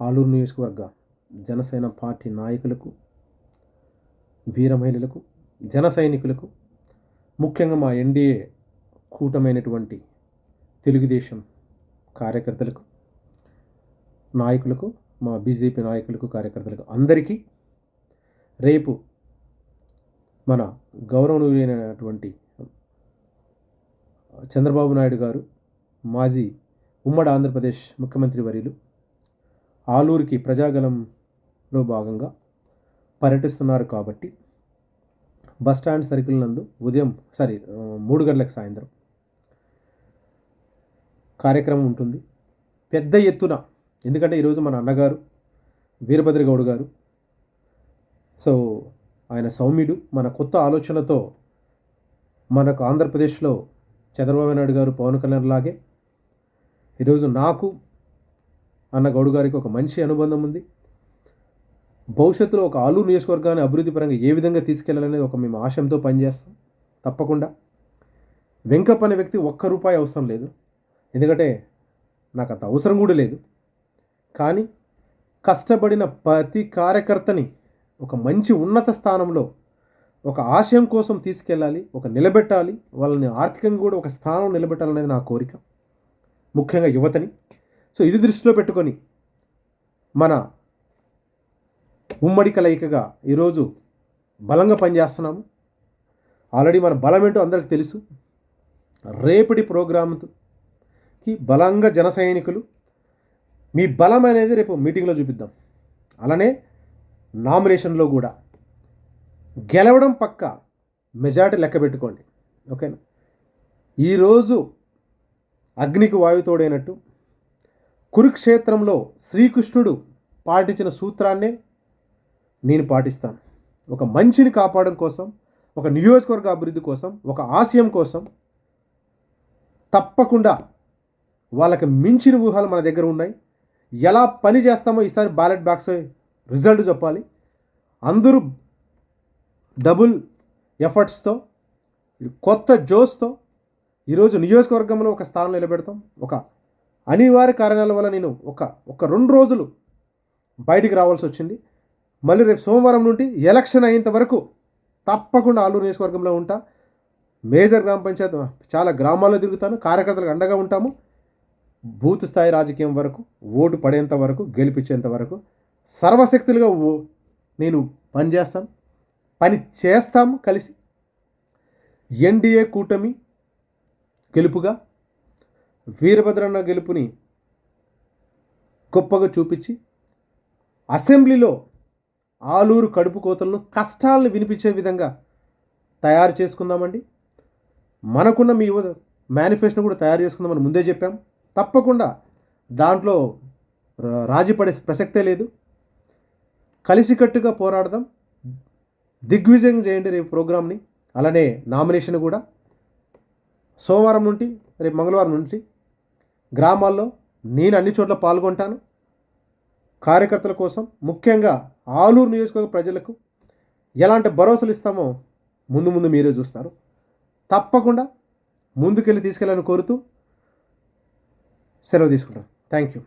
ఆలూరు నియోజకవర్గ జనసేన పార్టీ నాయకులకు వీర మహిళలకు జన సైనికులకు ముఖ్యంగా మా ఎన్డీఏ కూటమైనటువంటి తెలుగుదేశం కార్యకర్తలకు నాయకులకు మా బీజేపీ నాయకులకు కార్యకర్తలకు అందరికీ రేపు మన గౌరవనీయులైనటువంటి చంద్రబాబు నాయుడు గారు మాజీ ఉమ్మడి ఆంధ్రప్రదేశ్ ముఖ్యమంత్రి వర్యులు ఆలూరికి ప్రజాగలంలో భాగంగా పర్యటిస్తున్నారు కాబట్టి బస్ స్టాండ్ సర్కిల్ నందు ఉదయం సారీ మూడు గంటలకు సాయంత్రం కార్యక్రమం ఉంటుంది. పెద్ద ఎత్తున ఎందుకంటే ఈరోజు మన అన్నగారు వీరభద్ర గౌడ్ గారు సో ఆయన సౌమ్యుడు. మన కొత్త ఆలోచనలతో మనకు ఆంధ్రప్రదేశ్లో చంద్రబాబు నాయుడు గారు పవన్ కళ్యాణ్ లాగే ఈరోజు నాకు అన్న గౌడ్ గారికి ఒక మంచి అనుబంధం ఉంది. భవిష్యత్తులో ఒక ఆలూరు నియోజకవర్గాన్ని అభివృద్ధి పరంగా ఏ విధంగా తీసుకెళ్ళాలనేది ఒక మేము ఆశయంతో పనిచేస్తాం. తప్పకుండా. వెంకప్ప అనే వ్యక్తి ఒక్క రూపాయి అవసరం లేదు. ఎందుకంటే నాకు అంత అవసరం కూడా లేదు. కానీ కష్టపడిన ప్రతి కార్యకర్తని ఒక మంచి ఉన్నత స్థానంలో ఒక ఆశయం కోసం తీసుకెళ్ళాలి ఒక నిలబెట్టాలి వాళ్ళని ఆర్థికంగా కూడా ఒక స్థానం నిలబెట్టాలనేది నా కోరిక. ముఖ్యంగా యువతని. సో ఇది దృష్టిలో పెట్టుకొని మన ఉమ్మడి కలయికగా ఈరోజు బలంగా పనిచేస్తున్నాము. ఆల్రెడీ మన బలం ఏంటో అందరికీ తెలుసు. రేపటి ప్రోగ్రామ్కి బలంగా జన సైనికులు మీ బలం అనేది రేపు మీటింగ్లో చూపిద్దాం. అలానే నామినేషన్లో కూడా. గెలవడం పక్క మెజార్టీ లెక్క పెట్టుకోండి. ఓకేనా? ఈరోజు అగ్నికి వాయుతోడైనట్టు కురుక్షేత్రంలో శ్రీకృష్ణుడు పాటించిన సూత్రాన్నే నేను పాటిస్తాను. ఒక మంచిని కాపాడడం కోసం ఒక నియోజకవర్గ అభివృద్ధి కోసం ఒక ఆశయం కోసం తప్పకుండా వాళ్ళకి మించిన ఊహలు మన దగ్గర ఉన్నాయి. ఎలా పని చేస్తామో ఈసారి బ్యాలెట్ బాక్స్ రిజల్ట్ చెప్పాలి. అందరూ డబుల్ ఎఫర్ట్స్తో కొత్త జోస్తో ఈరోజు నియోజకవర్గంలో ఒక స్థానం నిలబెడతాం. ఒక అనివార్య కారణాల వల్ల నేను ఒక ఒక రెండు రోజులు బయటికి రావాల్సి వచ్చింది. మళ్ళీ రేపు సోమవారం నుండి ఎలక్షన్ అయ్యేంత వరకు తప్పకుండా ఆలూరు నియోజకవర్గంలో ఉంటా. మేజర్ గ్రామ పంచాయత్ చాలా గ్రామాల్లో తిరుగుతాను. కార్యకర్తలకు అండగా ఉంటాము. బూత్ స్థాయి రాజకీయం వరకు ఓటు పడేంత వరకు గెలిపించేంత వరకు సర్వశక్తులుగా ఓ నేను పని చేస్తాను పని చేస్తాము కలిసి. ఎన్డీఏ కూటమి గెలుపుగా వీరభద్రన్న గెలుపుని గొప్పగా చూపించి అసెంబ్లీలో ఆలూరు కడుపు కోతలను కష్టాలను వినిపించే విధంగా తయారు చేసుకుందామండి. మనకున్న మీ మేనిఫెస్టో కూడా తయారు చేసుకుందామని ముందే చెప్పాం. తప్పకుండా దాంట్లో రాజీపడే రాజీ పడే ప్రసక్తే లేదు. కలిసికట్టుగా పోరాడదాం. దిగ్విజయం చేయండి రేపు ప్రోగ్రామ్ని. అలానే నామినేషన్ కూడా సోమవారం నుండి రేపు మంగళవారం నుండి గ్రామాల్లో నేను అన్ని చోట్ల పాల్గొంటాను. కార్యకర్తల కోసం ముఖ్యంగా ఆలూరు నియోజకవర్గ ప్రజలకు ఎలాంటి భరోసాలు ఇస్తామో ముందు ముందు మీరే చూస్తారు. తప్పకుండా ముందుకెళ్ళి తీసుకెళ్ళాలని కోరుతూ సెలవు తీసుకుంటాను థ్యాంక్ యూ